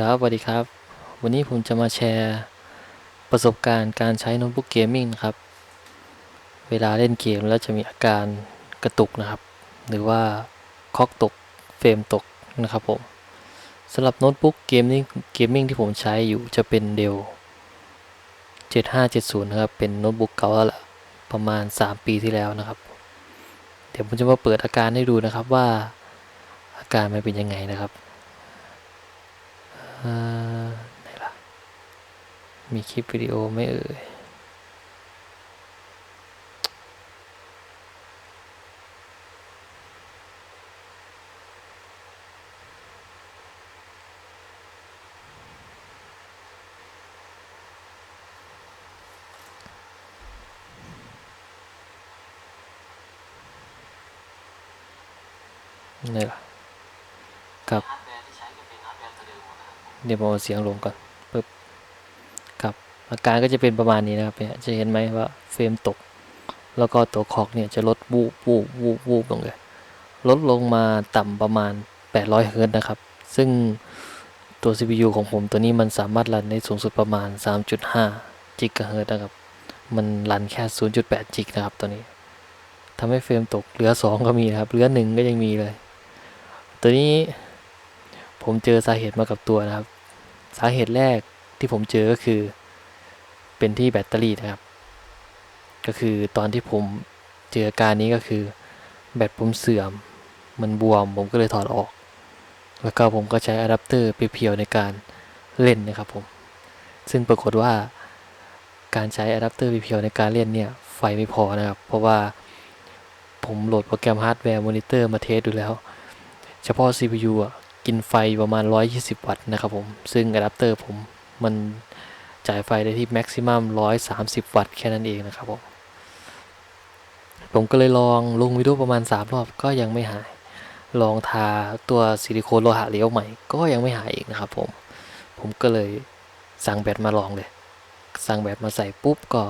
ครับสวัสดีครับ วันนี้ผมจะมาแชร์ประสบการณ์การใช้โน้ตบุ๊กเกมมิ่งครับ เวลาเล่นเกมแล้วจะมีอาการกระตุกนะครับ หรือว่าคอกตก เฟรมตกนะครับผมสำหรับโน้ตบุ๊กเกมมิ่งเกมมิ่งที่ผมใช้อยู่จะเป็นเดล7570นะครับ เป็นโน้ตบุ๊กเก่าแล้วล่ะประมาณ 3 ปีที่แล้วนะครับ เดี๋ยวผมจะมาเปิดอาการให้ดูนะครับว่าอาการมันเป็นยังไงนะครับ ไหนล่ะ มีคลิปวิดีโอไม่เอ่ยไหนล่ะครับ เดี๋ยวผมเอาเสียงลงก่อนปึ๊บครับอาการก็จะเป็นประมาณนี้นะครับเนี่ยจะเห็นไหมว่าเฟรมตก แล้วก็ตัวคอกเนี่ยจะลดวูบวูบวูบวูบลงเลยลดลงมาต่ำประมาณ 800เฮิร์ตนะครับ ซึ่งตัว CPU ของผมตัวนี้มันสามารถรันได้สูงสุดประมาณ 3.5จิกะเฮิร์ตนะครับ มันรันแค่ 0.8จิกนะครับตัวนี้ทำให้เฟรมตกเหลือ 2 ก็มีนะครับ เหลือ 1 ก็ยังมีเลย ตัวนี้ผมเจอสาเหตุมากับตัวนะครับ สาเหตุแรกที่ผมเจอก็คือ เป็นที่แบตเตอรี่นะครับ ก็คือตอนที่ผมเจออาการนี้ก็คือ แบตผมเสื่อม มันบวมผมก็เลยถอดออก แล้วก็ผมก็ใช้อะแดปเตอร์เพียวๆในการเล่นนะครับผม ซึ่งปรากฏว่าการใช้อะแดปเตอร์เพียวๆในการเล่นเนี่ยไฟไม่พอนะครับ เพราะว่าผมโหลดโปรแกรมฮาร์ดแวร์มอนิเตอร์มาเทสดูแล้ว เฉพาะ CPU อะ กินไฟประมาณ 120 วัตต์นะครับผม ซึ่งอะแดปเตอร์ผมมันจ่ายไฟได้ที่แม็กซิมัม130 วัตต์แค่นั้นเองนะครับผมผมก็เลยลองลงวิดีโอประมาณ 3 รอบก็ยังไม่หาย ลองทาตัวซิลิโคนโลหะเหลวใหม่ ก็ยังไม่หายอีกนะครับผม ผมก็เลยสั่งแบตมาลองเลย สั่งแบตมาใส่ปุ๊บก็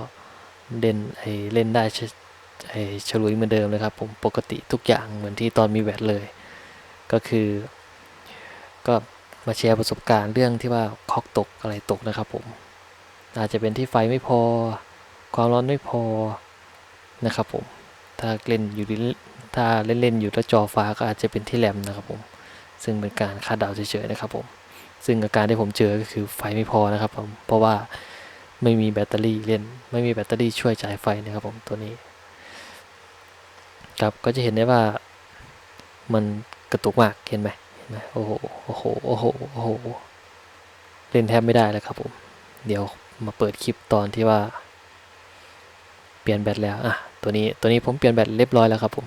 เล่นไอเล่นได้ไอฉลุยเหมือนเดิมเลยครับผม ปกติทุกอย่างเหมือนที่ตอนมีแบตเลย ก็คือ ก็มาแชร์ประสบการณ์เรื่องที่ว่าคอกตกอะไรตกนะครับผม อาจจะเป็นที่ไฟไม่พอ ความร้อนไม่พอนะครับผม ถ้าเล่นอยู่ดีถ้าเล่นๆอยู่แล้วจอฟ้าก็อาจจะเป็นที่แรมนะครับผม ซึ่งเป็นการคาดเดาเฉยๆนะครับผม ซึ่งอาการที่ผมเจอก็คือไฟไม่พอนะครับผม เพราะว่าไม่มีแบตเตอรี่เล่น ไม่มีแบตเตอรี่ช่วยจ่ายไฟนะครับผมตัวนี้ ครับก็จะเห็นได้ว่ามันกระตุกมากเห็นไหม โอ้โห โอ้โห โอ้โห โอ้โห เล่นแทบไม่ได้แล้วครับผม เดี๋ยวมาเปิดคลิปตอนที่ว่า เปลี่ยนแบตแล้ว อะ ตัวนี้ ตัวนี้ผมเปลี่ยนแบตเรียบร้อยแล้วครับผม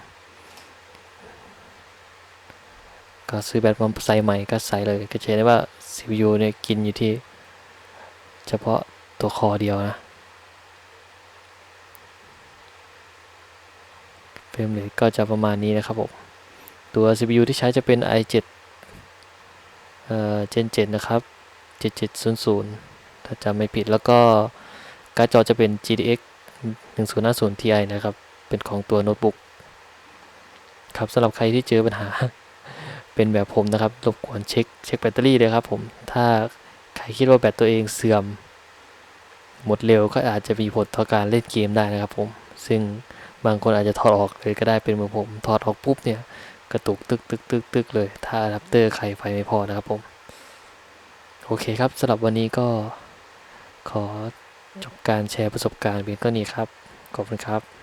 ก็ซื้อแบตมาใส่ใหม่ก็ใส่เลย ก็จะได้ว่า CPU เนี่ยกินอยู่ที่ เฉพาะตัวคอเดียวนะเฟรมเลยก็จะประมาณนี้นะครับผม ตัว CPU ที่ใช้จะเป็น i7 เอ่อ Gen 7 นะครับ 7700 ถ้าจำไม่ผิด แล้วก็การ์ดจอจะเป็น GTX 1050 Ti นะครับ เป็นของตัวโน้ตบุ๊ก ครับสำหรับใครที่เจอปัญหา เป็นแบบผมนะครับ รบกวนเช็คเช็คแบตเตอรี่เลยครับผม ถ้าใครคิดว่าแบตตัวเองเสื่อม หมดเร็วก็อาจจะมีผลต่อการเล่นเกมได้นะครับผม ซึ่งบางคนอาจจะถอดออกเลยก็ได้เป็นเหมือนผม ถอดออกปุ๊บเนี่ย กระตุกตึกตึกตึกตึกเลย ถ้าอะแดปเตอร์ใครไฟไม่พอนะครับผม โอเคครับสำหรับวันนี้ก็ขอจบการแชร์ประสบการณ์เพียงเท่านี้ครับ ขอบคุณครับ